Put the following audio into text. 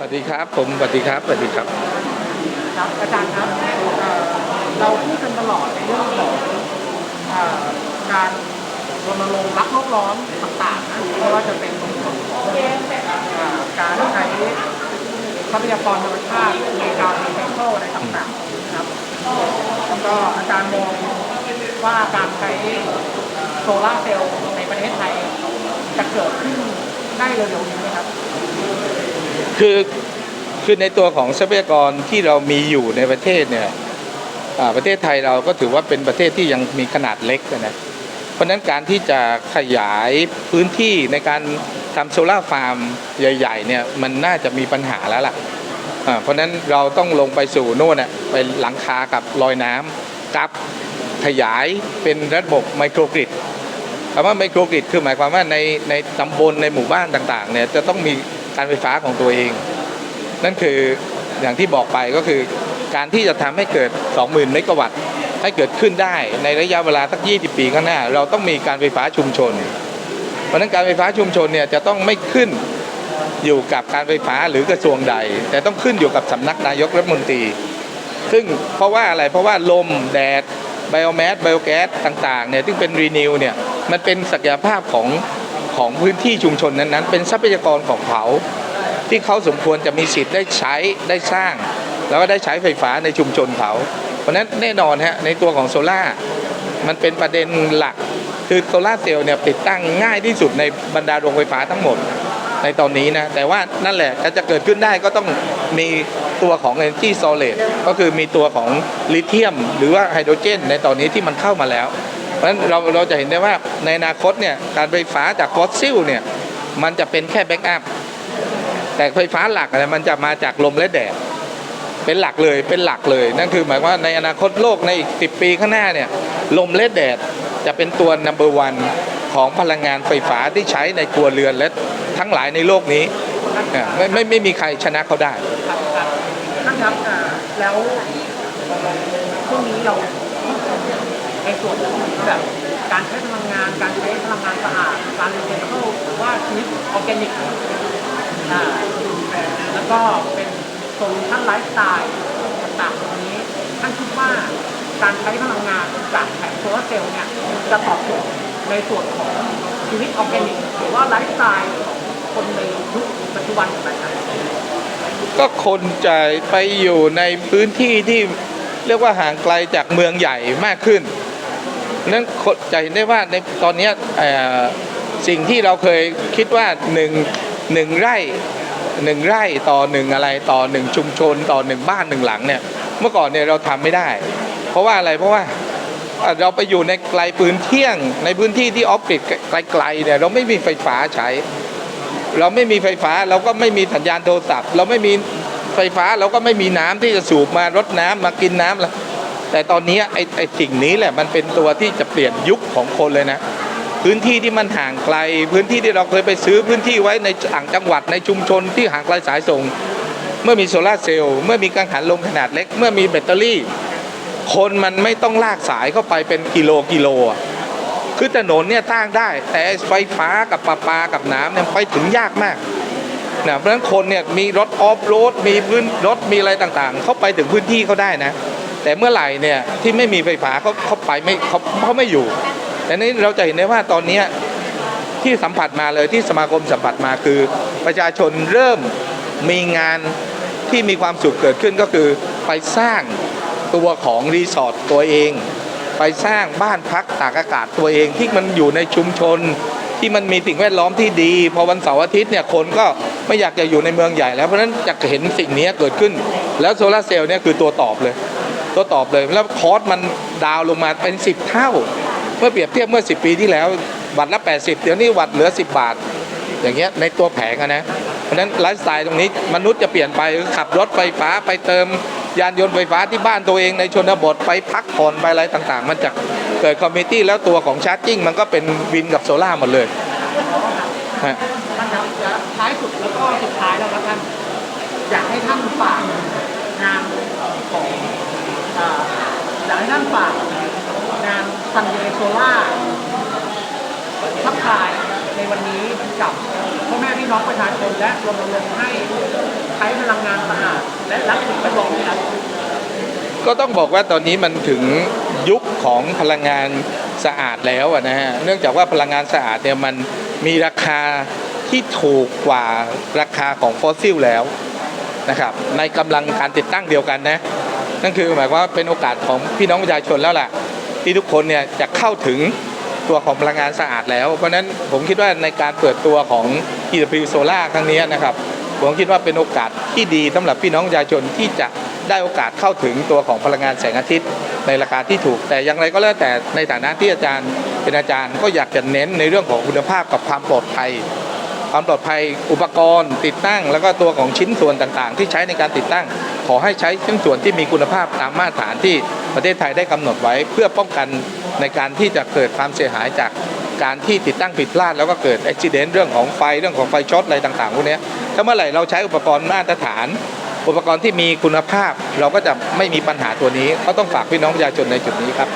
สวัสดีครับ ผมสวัสดีครับสวัสดีครับครับอาจารย์ครับเอ่อเราพูดกันตลอดในเรื่องของการรณรงค์รักโลกร้อนต่างๆนะไม่ว่าจะเป็นในส่วนของการใช้ทรัพยากรธรรมชาติในการรีไซเคิลอะไรต่างๆนะครับแล้วก็อาจารย์มองว่าการใช้โซลาร์เซลล์ในประเทศไทยจะเกิดขึ้นได้เร็วๆนี้ไหมครับ คือคือในตัวของทรัพยากรที่เรามีอยู่ในประเทศเนี่ยอ่าประเทศไทยเราก็ถือว่าเป็นประเทศที่ยังมีขนาดเล็กนะเพราะฉะนั้นการที่จะขยายพื้นที่ในการทำโซลาร์ฟาร์มใหญ่ๆเนี่ยมันน่าจะมีปัญหาแล้วล่ะอ่าเพราะฉะนั้นเราต้องลงไปสู่โน่นน่ะไปหลังคากับลอยน้ำกับขยายเป็นระบบไมโครกริดคำว่าไมโครกริดคือหมายความว่าในในตำบลในหมู่บ้านต่างๆเนี่ยจะต้องมี การไฟฟ้าของตัวเอง นั่นคืออย่างที่บอกไปก็คือการที่จะทำให้เกิด 20,000 เมกะวัตต์ให้เกิดขึ้นได้ในระยะเวลาสัก 20 ปีข้างหน้า เราต้องมีการไฟฟ้าชุมชน เพราะนั้นการไฟฟ้าชุมชนเนี่ยจะต้องไม่ขึ้นอยู่กับการไฟฟ้าหรือกระทรวงใด แต่ต้องขึ้นอยู่กับสำนักนายกรัฐมนตรี ซึ่งเพราะว่าอะไรเพราะว่าลมแดดไบโอแมสไบโอแก๊สต่างๆเนี่ยซึ่งเป็นรีนิวเนี่ยมันเป็นศักยภาพของ ของพื้นที่ชุมชนนั้นๆ เป็นทรัพยากรของเขา ที่เขาสมควรจะมีสิทธิ์ได้ใช้ได้สร้าง แล้วก็ได้ใช้ไฟฟ้าในชุมชนเขา เพราะฉะนั้นแน่นอนฮะในตัวของโซล่ามันเป็นประเด็นหลัก คือโซล่าเซลล์เนี่ยติดตั้งง่ายที่สุดในบรรดาโรงไฟฟ้าทั้งหมดในตอนนี้นะ แต่ว่านั่นแหละถ้าจะเกิดขึ้นได้ก็ต้องมีตัวของ Energy Storage ก็คือมีตัวของลิเธียม หรือว่าไฮโดรเจน ในตอนนี้ที่มันเข้ามาแล้ว เพราะฉะนั้นเราเราจะเห็นได้ว่าในอนาคตเนี่ยการไฟฟ้าจากฟอสซิลเนี่ยมันจะเป็นแค่แบ็กอัพแต่ไฟฟ้าหลักเนี่ยมันจะมาจากลมและแดดเป็นหลักเลยเป็นหลักเลย นั่นคือหมายว่าในอนาคตโลกในอีก 10 ปีข้างหน้าเนี่ยลมและแดดจะเป็นตัว number one ของพลังงานไฟฟ้าที่ใช้ในครัวเรือนและทั้งหลายในโลกนี้ไม่ไม่ไม่มีใครชนะเขาได้ครับครับท่านครับอ่าแล้วช่วงนี้เรา ในส่วนของแบบการใช้พลังงานการใช้พลังงานสะอาดการรีไซเคิลหรือว่าชีวิตออร์แกนิกอ่าแล้วก็เป็นโซลูชันไลฟ์สไตล์ต่างๆตรงนี้ท่านคิดว่าการใช้พลังงานจากแผงโซลาร์เซลล์เนี่ยจะตอบโจทย์ในส่วนของชีวิตออร์แกนิกหรือว่าไลฟ์สไตล์ของคนในยุคปัจจุบันอย่างไรครับก็คนจะไปอยู่ในพื้นที่ที่เรียกว่าห่างไกลจากเมืองใหญ่มากขึ้น นั้นคนจะเห็นได้ว่าในตอนนี้สิ่งที่เราเคยคิดว่าหนึ่งหนึ่งไร่หนึ่งไร่ต่อหนึ่งอะไรต่อหนึ่งชุมชน ต่อหนึ่งบ้านหนึ่งหลังเนี่ยเมื่อก่อนเนี่ยเราทำไม่ได้ เพราะว่าอะไรเพราะว่าเราไปอยู่ในไกลปืนเที่ยง ในพื้นที่ที่ออฟฟิศไกลๆเนี่ยเราไม่มีไฟฟ้าใช้ เราไม่มีไฟฟ้าเราก็ไม่มีสัญญาณโทรศัพท์ เราไม่มีไฟฟ้าเราก็ไม่มีน้ำที่จะสูบมารดน้ำมากินน้ำละ แต่ตอนนี้ไอ้ไอ้สิ่งนี้แหละมันเป็นตัวที่จะเปลี่ยนยุคของคนเลยนะ พื้นที่ที่มันห่างไกล พื้นที่ที่เราเคยไปซื้อพื้นที่ไว้ในต่างจังหวัดในชุมชนที่ห่างไกลสายส่ง เมื่อมีโซลาเซลล์เมื่อมีกังหันลมขนาดเล็ก เมื่อมีแบตเตอรี่ คนมันไม่ต้องลากสายเข้าไปเป็นกิโลกิโลคือถนนเนี่ยตั้งได้ แต่ไฟฟ้ากับประปากับน้ำเนี่ยไปถึงยากมากนะเพราะฉะนั้นคนเนี่ยมีรถออฟโรดมีพื้นรถมีอะไรต่างๆ เข้าไปถึงพื้นที่เขาได้นะ แต่เมื่อไหร่เนี่ยที่ไม่มีไฟฟ้าเขาเขาไปไม่เขาเขาไม่อยู่ แต่นี้เราจะเห็นได้ว่าตอนนี้ที่สัมผัสมาเลยที่สมาคมสัมผัสมาคือประชาชนเริ่มมีงานที่มีความสุขเกิดขึ้นก็คือไปสร้างตัวของรีสอร์ทตัวเอง ไปสร้างบ้านพักตากอากาศตัวเองที่มันอยู่ในชุมชน ที่มันมีสิ่งแวดล้อมที่ดี พอวันเสาร์อาทิตย์เนี่ยคนก็ไม่อยากจะอยู่ในเมืองใหญ่แล้วเพราะฉะนั้นจะเห็นสิ่งนี้เกิดขึ้น แล้วโซลาร์เซลล์เนี่ยคือตัวตอบเลย ตัวตอบเลย แล้วคอร์สมันดาวลงมาเป็น 10 เท่า เมื่อเปรียบเทียบเมื่อ 10 ปีที่แล้ววัตต์ละ 80 เดี๋ยวนี้วัตต์เหลือ 10 บาท อย่างเงี้ยในตัวแผงนะเพราะฉะนั้นไลฟ์สไตล์ตรงนี้มนุษย์จะเปลี่ยนไปขับรถไฟฟ้าไปเติมยานยนต์ไฟฟ้าที่บ้านตัวเองในชนบทไปพักผ่อนไปอะไรต่างๆ มันจะเกิดคอมมิตี้แล้วตัวของชาร์จิ่งมันก็เป็นวินกับโซล่าหมดเลยฮะท่านครับท้ายสุดแล้วก็สุดท้ายแล้วครับท่านอยากให้ท่านฝากงานของ อ่าอยากให้ท่านฝากงานซันเดย์โซล่าทับทายในวันนี้กับพ่อแม่พี่น้องประชาชนและรณรงค์ให้ใช้พลังงานสะอาดและรักสิ่งแวดล้อมครับก็ต้องบอกว่าตอนนี้มันถึงยุคของพลังงานสะอาดแล้วนะฮะเนื่องจากว่าพลังงานสะอาดเนี่ยมันมีราคาที่ถูกกว่าราคาของฟอสซิลแล้วนะครับในกำลังการติดตั้งเดียวกันนะ นั่นคือหมายว่าเป็นโอกาสของพี่น้องประชาชนแล้วล่ะ ที่ทุกคนเนี่ยจะเข้าถึงตัวของพลังงานสะอาดแล้ว เพราะฉะนั้นผมคิดว่าในการเปิดตัวของ EW Solar ครั้งนี้นะครับผมคิดว่าเป็นโอกาสที่ดีสำหรับพี่น้องประชาชนที่จะได้โอกาสเข้าถึงตัวของพลังงานแสงอาทิตย์ ในราคาที่ถูก แต่อย่างไรก็แล้วแต่ในฐานะที่อาจารย์เป็นอาจารย์ก็อยากจะเน้นในเรื่องของคุณภาพกับความปลอดภัย ความปลอดภัยอุปกรณ์ ติดตั้ง แล้วก็ตัวของชิ้นส่วนต่างๆ ที่ใช้ในการติดตั้ง ขอให้ใช้ชิ้นส่วนที่มีคุณภาพตามมาตรฐานที่ประเทศไทยได้กำหนดไว้ เพื่อป้องกันในการที่จะเกิดความเสียหายจากการที่ติดตั้งผิดพลาดแล้วก็เกิดอุบิเหตุเรื่องของไฟเรื่องของไฟช็อตอะไรต่างๆพวกนี้ถ้าเมื่อไหร่เราใช้อุปกรณ์มาตรฐาน อุปกรณ์ที่มีคุณภาพ เราก็จะไม่มีปัญหาตัวนี้ก็ต้องฝากพี่น้องประชาชนในจุดนี้ครับ